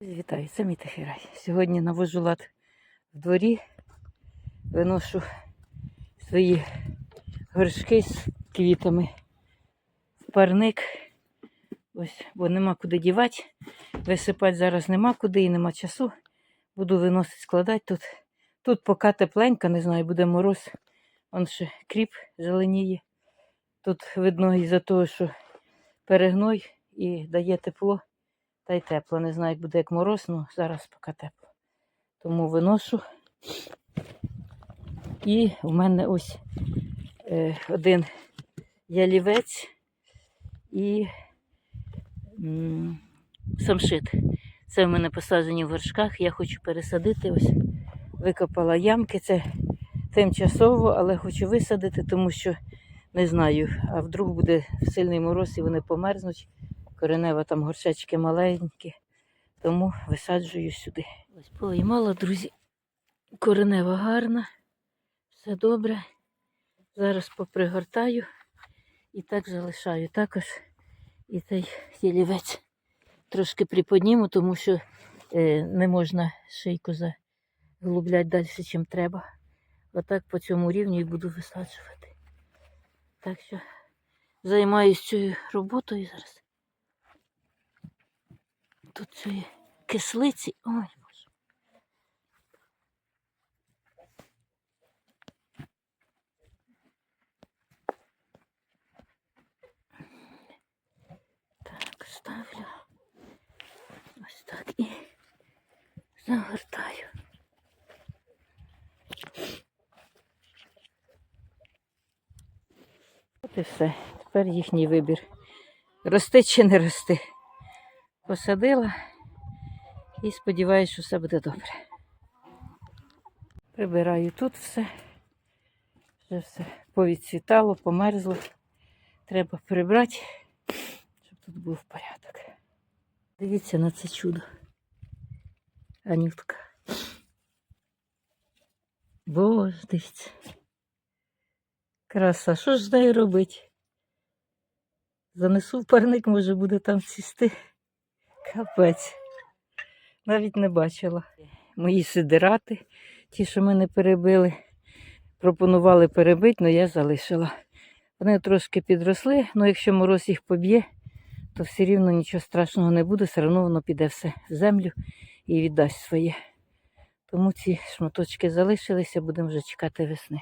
Вітаю, це мій. Сьогодні навожу лад в дворі, виношу свої горшки з квітами в парник. Ось, бо нема куди дівати. Висипати зараз нема куди і нема часу. Буду виносити, складати тут. Тут поки тепленько, не знаю, буде мороз. Он ще кріп зеленіє. Тут видно із-за того, що перегной і дає тепло. Та й тепло. Не знаю, як буде як мороз, ну зараз поки тепло. Тому виношу. І в мене ось е, один ялівець і м, самшит. Це в мене посаджені в горшках. Я хочу пересадити. Ось викопала ямки. Це тимчасово, але хочу висадити, тому що не знаю, а вдруг буде сильний мороз і вони померзнуть. Коренева там горшечки маленькі, тому висаджую сюди. Ось поймала, друзі. Коренева гарна, все добре. Зараз попригортаю і так залишаю. Також і цей ялівець трошки приподніму, тому що е, не можна шийку заглубляти далі, чим треба. Отак по цьому рівню і буду висаджувати. Так що займаюся цією роботою зараз. Тут цієї кислиці. Ой. Так, ставлю. Ось так і загортаю. От і все. Тепер їхній вибір. Рости чи не рости. Посадила і сподіваюся, що все буде добре. Прибираю тут все. Вже все повідцвітало, померзло. Треба прибрати, щоб тут був порядок. Дивіться на це чудо. Анютка. Боже, дивіться. Краса, що ж з нею робить? Занесу в парник, може буде там цісти. Капець. Навіть не бачила. Мої сидирати, ті, що мене перебили, пропонували перебити, але я залишила. Вони трошки підросли, але якщо мороз їх поб'є, то все рівно нічого страшного не буде, все одно воно піде все в землю і віддасть своє. Тому ці шматочки залишилися, будемо вже чекати весни.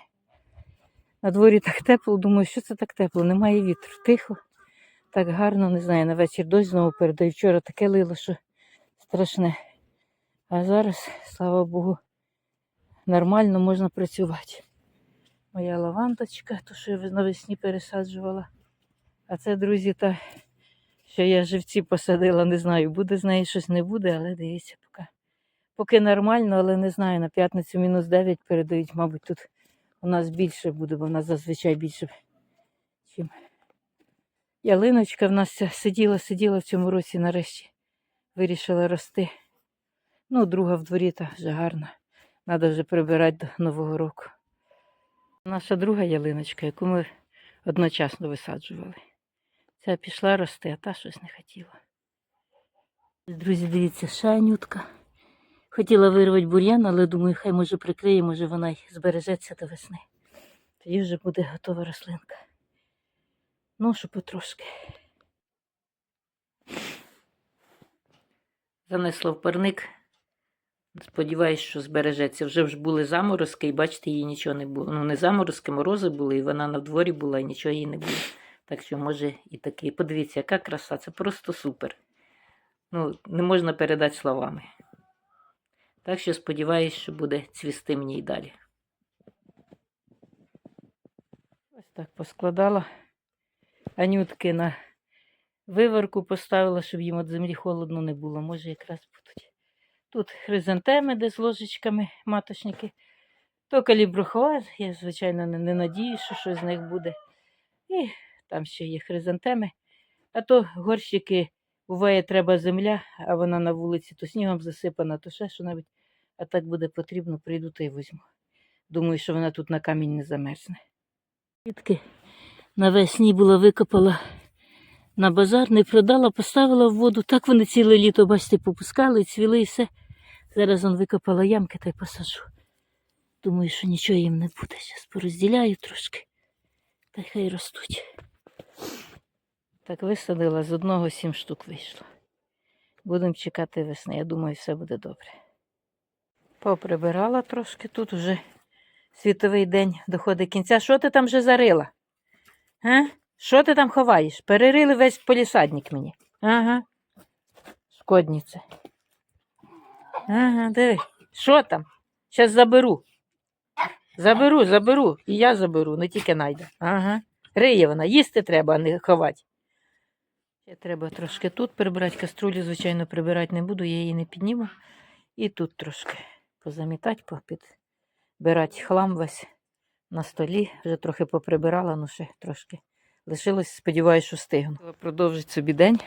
На дворі так тепло, думаю, що це так тепло, немає вітру, тихо. Так гарно, не знаю, на вечір дощ знову передаю. Вчора таке лило, що страшне. А зараз, слава Богу, нормально можна працювати. Моя лавандочка, то що я навесні пересаджувала. А це, друзі, та, що я живці посадила, не знаю, буде з неї щось не буде, але дивіться, поки. Поки нормально, але не знаю, на п'ятницю мінус 9 передають, мабуть, тут у нас більше буде, бо в нас зазвичай більше, чим ялиночка в нас сиділа, сиділа в цьому році нарешті. Вирішила рости. Ну, друга в дворі та вже гарна. Треба вже прибирати до Нового року. Наша друга ялиночка, яку ми одночасно висаджували. Ця пішла рости, а та щось не хотіла. Друзі, дивіться, шанютка. Хотіла вирвати бур'ян, але думаю, хай може прикриє, може вона й збережеться до весни. Тоді вже буде готова рослинка. Що потрошки. Занесла в парник. Сподіваюсь, що збережеться. Вже ж були заморозки, і бачите, їй нічого не було. Ну, не заморозки, морози були, і вона на дворі була, і нічого їй не було. Так що, може, і таке. Подивіться, яка краса, це просто супер. Ну, не можна передати словами. Так що сподіваюсь, що буде цвісти мені й далі. Ось так поскладала. Анютки на виварку поставила, щоб їм від землі холодно не було. Може, якраз будуть. Тут хризантеми, де з ложечками маточники. То каліброхоаз, я, звичайно, не, не надію, що щось з них буде. І там ще є хризантеми. А то горщики, буває, треба земля, а вона на вулиці то снігом засипана, то ще що навіть. А так буде потрібно, прийду та й візьму. Думаю, що вона тут на камінь не замерзне. Квітки навесні була викопала на базар, не продала, поставила в воду. Так вони ціле літо, бачите, попускали, цвіли і все. Зараз он викопала ямки та й посажу. Думаю, що нічого їм не буде. Зараз порозділяю трошки. Та хай ростуть. Так висадила, з одного сім штук вийшло. Будемо чекати весни. Я думаю, все буде добре. Поприбирала трошки тут уже світовий день доходить кінця. Що ти там вже зарила? А? Що ти там ховаєш? Перерили весь полісадник мені. Ага. Шкодніце. Ага, диви. Що там? Зараз заберу. Заберу, заберу. І я заберу, не тільки найда. Ага. Риє вона, їсти треба, а не ховати. Ще треба трошки тут прибирати. Каструлю, звичайно, прибирати не буду, я її не підніму. І тут трошки позамітати, попідбирати хлам весь на столі. Вже трохи поприбирала, ну ще трошки лишилось, сподіваюся, що встигну. Продовжить собі день.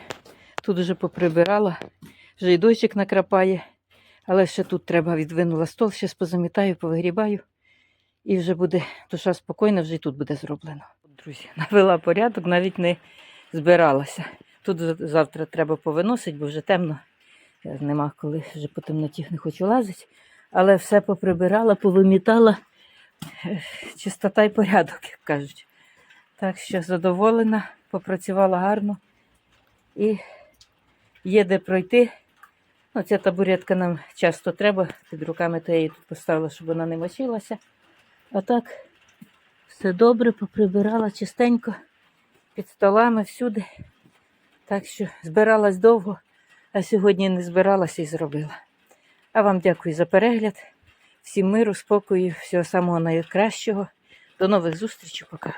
Тут вже поприбирала, вже й дощик накрапає, але ще тут треба відвинула стол, ще позамітаю, повигрібаю. І вже буде душа спокійна, вже і тут буде зроблено. Друзі, навела порядок, навіть не збиралася. Тут завтра треба повиносити, бо вже темно. Я Нема коли вже по темноті не хочу лазити. Але все поприбирала, повимітала. Чистота й порядок, як кажуть. Так що задоволена, попрацювала гарно і є де пройти. Ну, ця табуретка нам часто треба. Під руками то я її тут поставила, щоб вона не мочилася. А так, все добре, поприбирала чистенько під столами всюди. Так що збиралась довго, а сьогодні не збиралася і зробила. А вам дякую за перегляд. Всім миру, спокою, всього самого найкращого. До нових зустрічей. Пока.